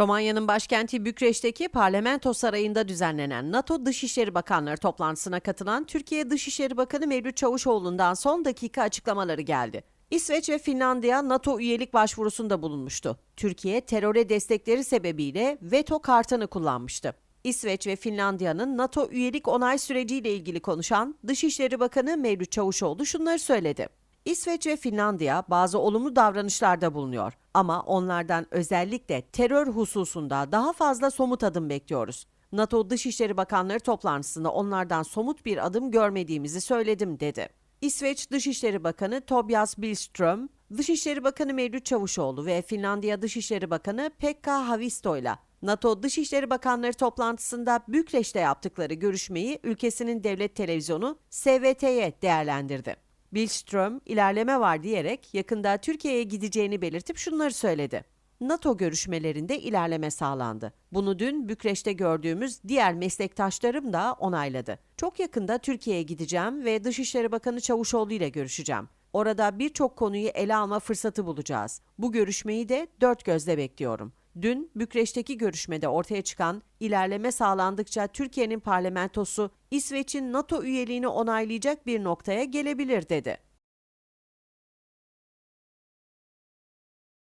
Romanya'nın başkenti Bükreş'teki Parlamento Sarayı'nda düzenlenen NATO Dışişleri Bakanları toplantısına katılan Türkiye Dışişleri Bakanı Mevlüt Çavuşoğlu'ndan son dakika açıklamaları geldi. İsveç ve Finlandiya NATO üyelik başvurusunda bulunmuştu. Türkiye teröre destekleri sebebiyle veto kartını kullanmıştı. İsveç ve Finlandiya'nın NATO üyelik onay süreciyle ilgili konuşan Dışişleri Bakanı Mevlüt Çavuşoğlu şunları söyledi. İsveç ve Finlandiya bazı olumlu davranışlarda bulunuyor ama onlardan özellikle terör hususunda daha fazla somut adım bekliyoruz. NATO Dışişleri Bakanları toplantısında onlardan somut bir adım görmediğimizi söyledim dedi. İsveç Dışişleri Bakanı Tobias Billström, Dışişleri Bakanı Mevlüt Çavuşoğlu ve Finlandiya Dışişleri Bakanı Pekka Havisto ile NATO Dışişleri Bakanları toplantısında Bükreş'te yaptıkları görüşmeyi ülkesinin devlet televizyonu SVT'ye değerlendirdi. Billström ilerleme var diyerek yakında Türkiye'ye gideceğini belirtip şunları söyledi. NATO görüşmelerinde ilerleme sağlandı. Bunu dün Bükreş'te gördüğümüz diğer meslektaşlarım da onayladı. Çok yakında Türkiye'ye gideceğim ve Dışişleri Bakanı Çavuşoğlu ile görüşeceğim. Orada birçok konuyu ele alma fırsatı bulacağız. Bu görüşmeyi de dört gözle bekliyorum. Dün Bükreş'teki görüşmede ortaya çıkan ilerleme sağlandıkça Türkiye'nin parlamentosu İsveç'in NATO üyeliğini onaylayacak bir noktaya gelebilir dedi.